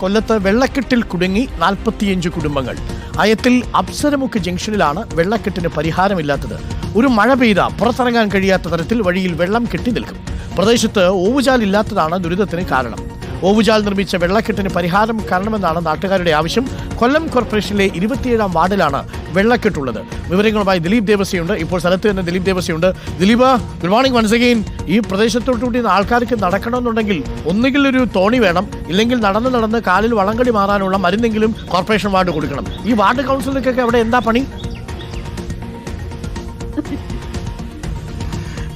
കൊല്ലത്ത് വെള്ളക്കെട്ടിൽ കുടുങ്ങി നാൽപ്പത്തിയഞ്ച് കുടുംബങ്ങൾ. അയത്തിൽ അപ്സരമുക്ക് ജംഗ്ഷനിലാണ് വെള്ളക്കെട്ടിന് പരിഹാരമില്ലാത്തത്. ഒരു മഴ പെയ്ത പുറത്തിറങ്ങാൻ കഴിയാത്ത തരത്തിൽ വഴിയിൽ വെള്ളം കെട്ടി നിൽക്കും. പ്രദേശത്ത് ഓവുചാൽ ഇല്ലാത്തതാണ് ദുരിതത്തിന് കാരണം. ഓവുചാൽ നിർമ്മിച്ച വെള്ളക്കെട്ടിന് പരിഹാരം കാണണമെന്നാണ് നാട്ടുകാരുടെ ആവശ്യം. കൊല്ലം കോർപ്പറേഷനിലെ ഇരുപത്തിയേഴാം വാർഡിലാണ് വെള്ളക്കെട്ടുള്ളത്. വിവരങ്ങളുമായി ദിലീപ് ദേവസ്യയുണ്ട്. ഇപ്പോൾ സ്ഥലത്ത് തന്നെ Dileep ദേവസ്യയുണ്ട്. Dileep good morning once again ഈ പ്രദേശത്തോട്ടുകൂടി ആൾക്കാർക്ക് നടക്കണമെന്നുണ്ടെങ്കിൽ ഒന്നുകിൽ ഒരു തോണി വേണം ഇല്ലെങ്കിൽ നടന്ന് നടന്ന് കാലിൽ വളങ്കടി മാറാനുള്ള മരുന്നെങ്കിലും കോർപ്പറേഷൻ വാർഡ് കൊടുക്കണം. ഈ വാർഡ് കൗൺസിലർക്കൊക്കെ അവിടെ എന്താ പണി?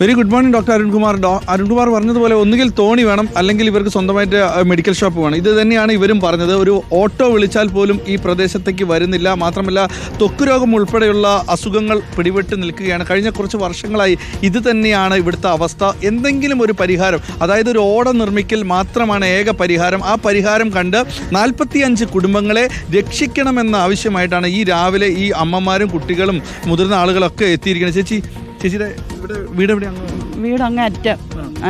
Very good morning doctor Arunkumar Arunkumar പറഞ്ഞതുപോലെ ഒന്നുകിൽ തോണി വേണം അല്ലെങ്കിൽ ഇവർക്ക് സ്വന്തമായിട്ട് മെഡിക്കൽ ഷോപ്പ് വേണം. ഇത് തന്നെയാണ് ഇവരും പറഞ്ഞത്. ഒരു ഓട്ടോ വിളിച്ചാൽ പോലും ഈ പ്രദേശത്തേക്ക് വരുന്നില്ല. മാത്രമല്ല ത്വക്ക് രോഗം ഉൾപ്പെടെയുള്ള അസുഖങ്ങൾ പിടിപെട്ട് നിൽക്കുകയാണ്. കഴിഞ്ഞ കുറച്ച് വർഷങ്ങളായി ഇത് തന്നെയാണ് ഇവിടുത്തെ അവസ്ഥ. എന്തെങ്കിലും ഒരു പരിഹാരം അതായത് ഒരു ഓട നിർമ്മിക്കൽ മാത്രമാണ് ഏക പരിഹാരം. ആ പരിഹാരം കണ്ട് നാൽപ്പത്തിയഞ്ച് കുടുംബങ്ങളെ രക്ഷിക്കണമെന്ന ആവശ്യമായിട്ടാണ് ഈ രാവിലെ ഈ അമ്മമാരും കുട്ടികളും മുതിർന്ന ആളുകളൊക്കെ എത്തിയിരിക്കുന്നത്. ചേച്ചി ചേച്ചിയുടെ ഇവിടെ വീട് എവിടെയാണ് വീട് അങ്ങേ അറ്റം.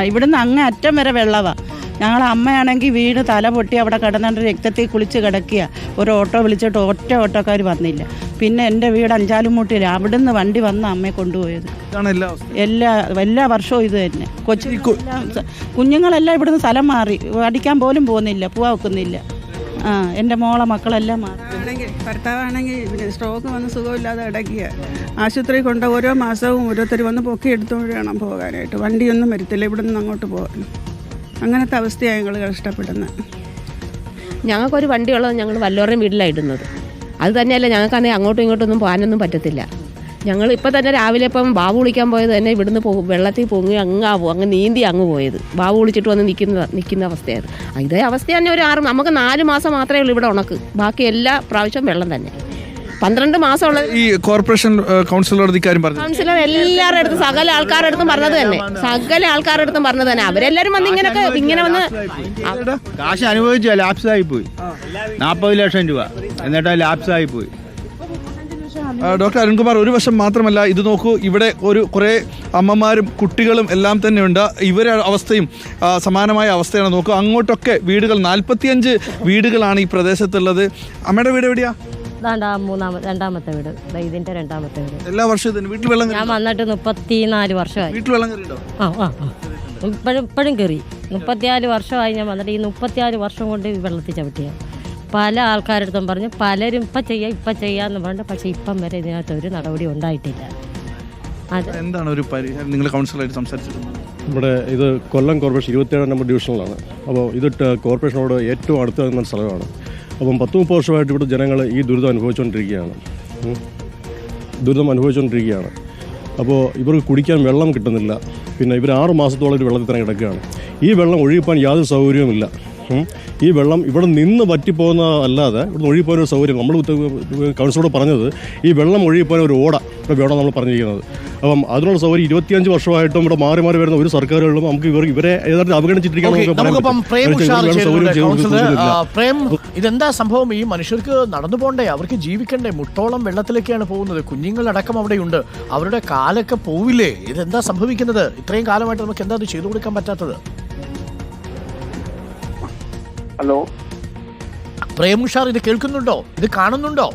ഇവിടുന്ന് അങ്ങ് അറ്റം വരെ വെള്ളവാ. ഞങ്ങളെ അമ്മയാണെങ്കിൽ വീട് തല പൊട്ടി അവിടെ കിടന്നിട്ട് രക്തത്തിൽ കുളിച്ച് കിടക്കുക. ഒരു ഓട്ടോ വിളിച്ചിട്ട് ഒറ്റ ഓട്ടോക്കാർ വന്നില്ല. പിന്നെ എന്റെ വീട് അഞ്ചാലുമൂട്ടിയിൽ അവിടുന്ന് വണ്ടി വന്ന് അമ്മയെ കൊണ്ടുപോയത്. എല്ലാ എല്ലാ വർഷവും ഇത് തന്നെ. കൊച്ചു കുഞ്ഞുങ്ങളെല്ലാം ഇവിടുന്ന് സ്ഥലം മാറി. അടിക്കാൻ പോലും പോകുന്നില്ല പൂവാ വെക്കുന്നില്ല. ആ എന്റെ മോളെ മക്കളെല്ലാം മാറി. ആണെങ്കിൽ ഭർത്താവാണെങ്കിൽ പിന്നെ സ്ട്രോക്ക് വന്ന് സുഖമില്ലാതെ അടക്കിയ ആശുപത്രി കൊണ്ട് ഓരോ മാസവും ഓരോരുത്തർ വന്ന് പൊക്കി എടുത്തുകൊണ്ട് വേണം പോകാനായിട്ട്. വണ്ടിയൊന്നും വരത്തില്ല ഇവിടെ നിന്ന് അങ്ങോട്ട് പോകാൻ. അങ്ങനത്തെ അവസ്ഥയാണ് ഞങ്ങൾ കഷ്ടപ്പെടുന്നത്. ഞങ്ങൾക്കൊരു വണ്ടിയുള്ളത് ഞങ്ങൾ വല്ലവരുടെയും വീട്ടിലാണ് ഇടുന്നത്. അത് തന്നെയല്ല ഞങ്ങൾക്കാണെങ്കിൽ അങ്ങോട്ടും ഇങ്ങോട്ടൊന്നും പോകാനൊന്നും പറ്റത്തില്ല. ഞങ്ങൾ ഇപ്പം തന്നെ രാവിലെ ഇപ്പം ബാബു വിളിക്കാൻ പോയത് തന്നെ ഇവിടുന്ന് പോകും വെള്ളത്തിൽ പൊങ്ങി അങ്ങാ പോകും അങ്ങ് നീന്തി അങ്ങ് പോയത്. ബാബു വിളിച്ചിട്ട് വന്ന് നിൽക്കുന്ന നിൽക്കുന്ന അവസ്ഥയായിരുന്നു ഇതേ അവസ്ഥ തന്നെ ഒരു ആറ് നമുക്ക് നാല് മാസം മാത്രമേ ഉള്ളൂ ഇവിടെ ഉണക്ക്. ബാക്കി എല്ലാ പ്രാവശ്യം വെള്ളം തന്നെ. പന്ത്രണ്ട് മാസമുള്ള ഈ കോർപ്പറേഷൻ കൗൺസിലറുടെ പറഞ്ഞു കൗൺസിലർ എല്ലാവരുടെ അടുത്തും സകല ആൾക്കാരുടെ അടുത്തും പറഞ്ഞത് തന്നെ. സകല ആൾക്കാരുടെ അടുത്തും പറഞ്ഞത് തന്നെ. അവരെല്ലാവരും വന്ന് ഇങ്ങനെയൊക്കെ ഇങ്ങനെ വന്ന് കാശ് അനുഭവിച്ച ലാപ്സായി പോയി. നാൽപ്പത് ലക്ഷം രൂപ. എന്നിട്ട് ലാപ്സായി പോയി. ഡോക്ടർ അരുൺകുമാർ ഒരു വശം മാത്രമല്ല ഇത് നോക്കൂ ഇവിടെ ഒരു കുറേ അമ്മമാരും കുട്ടികളും എല്ലാം തന്നെ ഉണ്ട്. ഇവരെ അവസ്ഥയും സമാനമായ അവസ്ഥയാണ് നോക്കൂ. അങ്ങോട്ടൊക്കെ വീടുകൾ നാൽപ്പത്തിയഞ്ച് വീടുകളാണ് ഈ പ്രദേശത്തുള്ളത്. അമ്മയുടെ വീട് എവിടെയാ? മൂന്നാമത്തെ രണ്ടാമത്തെ വീട്. ഇതിന്റെ രണ്ടാമത്തെ വീട്. എല്ലാ വർഷവും വീട്ടിൽ വെള്ളം ഞാൻ? വന്നിട്ട് മുപ്പത്തിനാല് വർഷമായി. വീട്ടിൽ വെള്ളം ആ ആ. ഇപ്പോഴും ഇപ്പോഴും കയറി. മുപ്പത്തിനാല് വർഷമായി ഞാൻ വന്നിട്ട്. ഈ മുപ്പത്തിനാല് വർഷം കൊണ്ട് വെള്ളത്തിൽ ചവിട്ടിയ പല ആൾക്കാരടുത്തും പറഞ്ഞു പലരും ഇപ്പം ചെയ്യാം ഇപ്പം ചെയ്യാന്ന് പറഞ്ഞു പക്ഷേ ഇപ്പം വരെ ഇതിനകത്ത് ഒരു നടപടി ഉണ്ടായിട്ടില്ല. അത് എന്താണ് ഒരു പരിഹാരം നിങ്ങൾ കൗൺസിലായിട്ട് സംസാരിച്ചിട്ടുണ്ട് ഇവിടെ ഇത് കൊല്ലം കോർപ്പറേഷൻ ഇരുപത്തിയേഴാം നമ്പർ ഡിവിഷനിലാണ്. അപ്പോൾ ഇത് കോർപ്പറേഷനോട് ഏറ്റവും അടുത്ത് നിന്ന സ്ഥലമാണ്. അപ്പം പത്ത് മുപ്പത് വർഷമായിട്ട് ഇവിടെ ജനങ്ങൾ ഈ ദുരിതം അനുഭവിച്ചുകൊണ്ടിരിക്കുകയാണ് ദുരിതം അനുഭവിച്ചുകൊണ്ടിരിക്കുകയാണ് അപ്പോൾ ഇവർക്ക് കുടിക്കാൻ വെള്ളം കിട്ടുന്നില്ല. പിന്നെ ഇവർ ആറ് മാസത്തോളം ഒരു വെള്ളത്തിൽ തന്നെ കിടക്കുകയാണ്. ഈ വെള്ളം ഒഴിപ്പാൻ യാതൊരു സൗകര്യവുമില്ല. ഈ വെള്ളം ഇവിടെ നിന്ന് പറ്റിപ്പോകുന്ന അല്ലാതെ ഇവിടെ ഒഴുകിപ്പോകാൻ ഒരു സൗകര്യം. നമ്മൾ കൗൺസിലോട് പറഞ്ഞത് ഈ വെള്ളം ഒഴുകിപ്പോകാൻ ഒരു ഓട ഇവിടെ വേണം നമ്മൾ പറഞ്ഞിരിക്കുന്നത്. അപ്പം അതിനുള്ള സൗകര്യം ഇരുപത്തിയഞ്ച് വർഷമായിട്ടും ഇവിടെ മാറി മാറി വരുന്ന ഒരു സർക്കാരുകളിലും നമുക്ക് ഇവർ ഇവരെ ഏതാണ്ട് പ്രേം ഇതെന്താ സംഭവം? ഈ മനുഷ്യർക്ക് നടന്നു പോണ്ടേ? അവർക്ക് ജീവിക്കണ്ടേ? മുട്ടോളം വെള്ളത്തിലേക്കാണ് പോകുന്നത്. കുഞ്ഞുങ്ങളടക്കം അവിടെയുണ്ട്. അവരുടെ കാലൊക്കെ പോവില്ലേ? ഇതെന്താ സംഭവിക്കുന്നത്? ഇത്രയും കാലമായിട്ട് നമുക്ക് എന്താ ചെയ്തു കൊടുക്കാൻ പറ്റാത്തത്? ഹലോ പ്രേമുഷാർ ഇത് കേൾക്കുന്നുണ്ടോ? ഇത് കാണുന്നുണ്ടോ?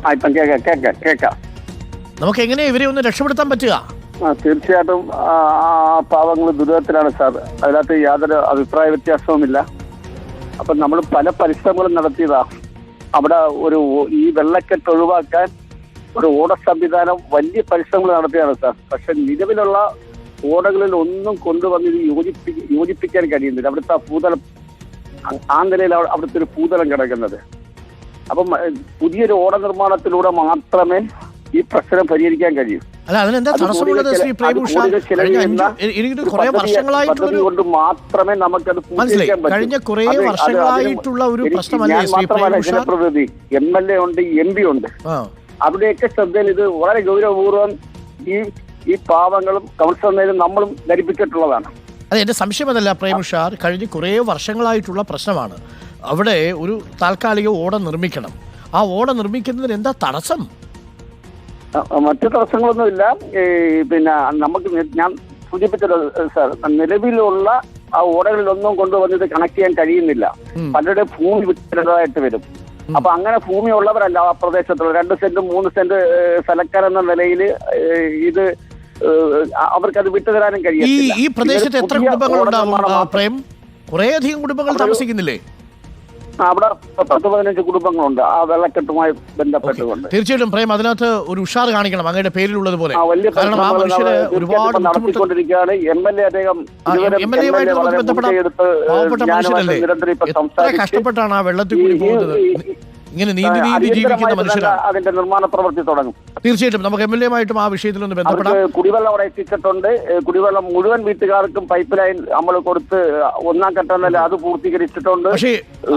നമുക്ക് എങ്ങനെ ഇവരെ ഒന്ന് രക്ഷപ്പെടുത്താൻ പറ്റുക? തീർച്ചയായിട്ടും ആ പാവങ്ങൾ ദുരിതത്തിലാണ് സാർ. അതിനകത്ത് യാതൊരു അഭിപ്രായ വ്യത്യാസവുമില്ല. അപ്പം നമ്മൾ പല പരിശ്രമങ്ങളും നടത്തിയതാ. അവിടെ ഒരു ഈ വെള്ളക്കെട്ട് ഒഴിവാക്കാൻ ഒരു ഓട സംവിധാനം വലിയ പരിശ്രമങ്ങൾ നടത്തിയതാണ് സാർ. പക്ഷെ നിലവിലുള്ള ഓടകളിൽ ഒന്നും കൊണ്ടുവന്ന് ഇത് യോജിപ്പി യോജിപ്പിക്കാൻ കഴിയുന്നില്ല. അവിടുത്തെ ഭൂതലം ആ- നിലയിൽ അവിടെ- അവിടുത്തെ ഒരു ഭൂതലം കിടക്കുന്നത്. അപ്പം പുതിയൊരു ഓട നിർമ്മാണത്തിലൂടെ മാത്രമേ ഈ പ്രശ്നം പരിഹരിക്കാൻ കഴിയൂ. അല്ല അതിനെന്താ അത് തടസ്സമുള്ളത് ശ്രീ ഒരു വർഷങ്ങളായിട്ടുള്ള കൊണ്ട് മാത്രമേ നമുക്കത് മനസ്സിലായി. കഴിഞ്ഞ കുറെ വർഷങ്ങളായിട്ടുള്ള ഒരു പ്രശ്നമല്ലേ ശ്രീ പ്രേം ജനപ്രതിനിധി എം എൽ എ ഉണ്ട് എം പി ഉണ്ട്. അവിടെയൊക്കെ ശ്രദ്ധയിൽ ഇത് വളരെ ഗൗരവപൂർവം ഈ ഈ പാവങ്ങളും കൗൺസിലറിനും നമ്മളും ധരിപ്പിച്ചിട്ടുള്ളതാണ്. അതെ എന്റെ സംശയം അതല്ല പ്രേമുഷാർ. കഴിഞ്ഞ കുറേ വർഷങ്ങളായിട്ടുള്ള പ്രശ്നമാണ്. അവിടെ ഒരു താൽക്കാലിക ഓട നിർമ്മിക്കണം. ആ ഓട നിർമ്മിക്കുന്നതിന് എന്താ തടസ്സം? മറ്റു തടസ്സങ്ങളൊന്നുമില്ല. പിന്നെ നമുക്ക് ഞാൻ സൂചിപ്പിച്ചത് സാർ നിലവിലുള്ള ആ ഓടകളിലൊന്നും കൊണ്ടുവന്ന് ഇത് കണക്ട് ചെയ്യാൻ കഴിയുന്നില്ല. പലരുടെ ഭൂമി വിട്ടതായിട്ട് വരും. അപ്പൊ അങ്ങനെ ഭൂമി ഉള്ളവരല്ല ആ പ്രദേശത്തുള്ള. രണ്ട് സെന്റ് മൂന്ന് സെന്റ് സ്ഥലക്കാരെന്ന നിലയിൽ ഇത് അവർക്കത് വിട്ടുതരാനും ഈ കഴിയില്ല ഈ പ്രദേശത്ത് എത്ര കുടുംബങ്ങൾ ഉണ്ടാവും പ്രേം? കുറേയധികം കുടുംബങ്ങൾ താമസിക്കുന്നില്ലേ? അവിടെ പത്ത് പതിനഞ്ച് കുടുംബങ്ങളുണ്ട്. ആ വെള്ളക്കെട്ടുമായി ബന്ധപ്പെട്ടുകൊണ്ട്. തീർച്ചയായിട്ടും പ്രേം അതിനകത്ത് ഒരു ഉഷാർ കാണിക്കണം അങ്ങയുടെ പേരിലുള്ളത് പോലെ കാരണം ആ മനുഷ്യര് ഒരുപാട് നടത്തിക്കൊണ്ടിരിക്കുകയാണ്. എം എൽ എ അദ്ദേഹം പാവപ്പെട്ട മനുഷ്യരല്ലേ? നിരന്തരം ഇപ്പൊ എത്ര കഷ്ടപ്പെട്ടാണ് ആ വെള്ളത്തിൽ കൂടി ഈ- പോകുന്നത്? ഈ- ഈ- ഇങ്ങനെ നീന്തി നീന്തി ജീവിക്കുന്ന മനുഷ്യരാണ് അതിന്റെ നിർമ്മാണ പ്രവൃത്തി തുടങ്ങും. തീർച്ചയായിട്ടും. നമുക്ക് എം എൽ എമായിട്ടും ആ വിഷയത്തിൽ ഒന്ന് ബന്ധപ്പെടാം. കുടിവെള്ളം അവിടെ എത്തിച്ചിട്ടുണ്ട്. കുടിവെള്ളം മുഴുവൻ വീട്ടുകാർക്കും പൈപ്പ് ലൈൻ നമ്മൾ കൊടുത്ത് ഒന്നാം ഘട്ടം തന്നെ അത് പൂർത്തീകരിച്ചിട്ടുണ്ട്. പക്ഷേ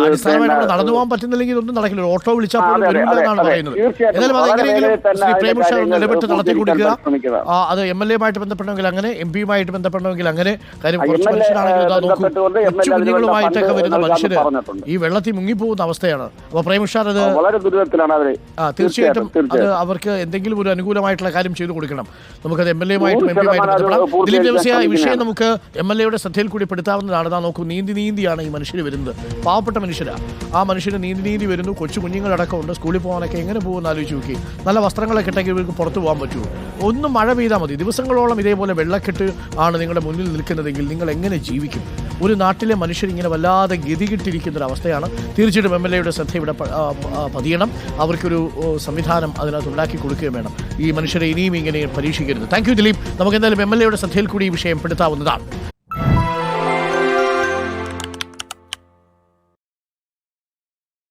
അടിസ്ഥാനമായിട്ട് നടന്നു പോകാൻ പറ്റുന്നില്ലെങ്കിൽ ഇതൊന്നും നടക്കില്ല. ഓട്ടോ വിളിച്ചാൽ പോലും പറയുന്നത്. എന്നാലും ശ്രീ പ്രേമുഷ നടത്തി കൊടുക്കുക അത് എം എൽ എമായിട്ട് ബന്ധപ്പെടണമെങ്കിൽ അങ്ങനെ എം പിയുമായിട്ട് ബന്ധപ്പെടണമെങ്കിൽ അങ്ങനെ കാര്യം കുറച്ച് മനുഷ്യരാണെങ്കിൽ ഇതാ നോക്കൂ. ബന്ധപ്പെട്ടുകൊണ്ട് MLA കൊച്ചു കുഞ്ഞുങ്ങളുമായിട്ടൊക്കെ വരുന്ന മനുഷ്യർ മനുഷ്യര് ഈ വെള്ളത്തിൽ മുങ്ങിപ്പോകുന്ന അവസ്ഥയാണ്. അപ്പോൾ പ്രേമുഷാർ അത് വളരെ ദുരിതത്തിലാണ് അവർ. ആ തീർച്ചയായിട്ടും അത് അവർക്ക് എന്തെങ്കിലും ഒരു അനുകൂലമായിട്ടുള്ള കാര്യം ചെയ്തു കൊടുക്കണം. നമുക്കത് എം എൽ എമായിട്ടും എം പിയുമായിട്ട് ദിലീപ് പൂർത്തീകരിക്കാൻ ഈ വിഷയം നമുക്ക് എം എൽ എയുടെ ശ്രദ്ധയിൽ കൂടി പെടുത്താവുന്നതാണ്. നാ നോക്കൂ നീന്തി നീന്തിയാണ് ഈ മനുഷ്യർ വരുന്നത്. പാവപ്പെട്ട മനുഷ്യരാണ് ആ മനുഷ്യർ നീന്തി നീന്തി വരുന്നു. കൊച്ചു കുഞ്ഞുങ്ങളടക്കമുണ്ട് സ്കൂളിൽ പോകാനൊക്കെ എങ്ങനെ പോകുമെന്ന് ആലോചിച്ച് നോക്കി. നല്ല വസ്ത്രങ്ങളൊക്കെ ഇട്ടെങ്കിൽ ഇവർക്ക് പുറത്ത് പോകാൻ പറ്റുമോ? ഒന്ന് മഴ പെയ്താൽ മതി. ദിവസങ്ങളോളം ഇതേപോലെ വെള്ളക്കെട്ട് ആണ് നിങ്ങളുടെ മുന്നിൽ നിൽക്കുന്നതെങ്കിൽ നിങ്ങൾ എങ്ങനെ ജീവിക്കും? ഒരു നാട്ടിലെ മനുഷ്യർ ഇങ്ങനെ വല്ലാതെ ഗതികിട്ടിരിക്കുന്ന ഒരു അവസ്ഥയാണ് തീർച്ചയായിട്ടും എം എൽ എയുടെ ശ്രദ്ധ ഇവിടെ പതിയണം. അവർക്കൊരു സംവിധാനം അതിനകത്ത് ഉണ്ടാക്കി കൊടുക്കുകയും വേണം. ഈ മനുഷ്യരെ ഇനിയും ഇങ്ങനെ പരീക്ഷിക്കരുത്. Thank you Dileep. നമുക്ക് എന്തായാലും എം എൽ എയുടെ ശ്രദ്ധയിൽ കൂടി ഈ വിഷയം പെടുത്താവുന്നതാണ്.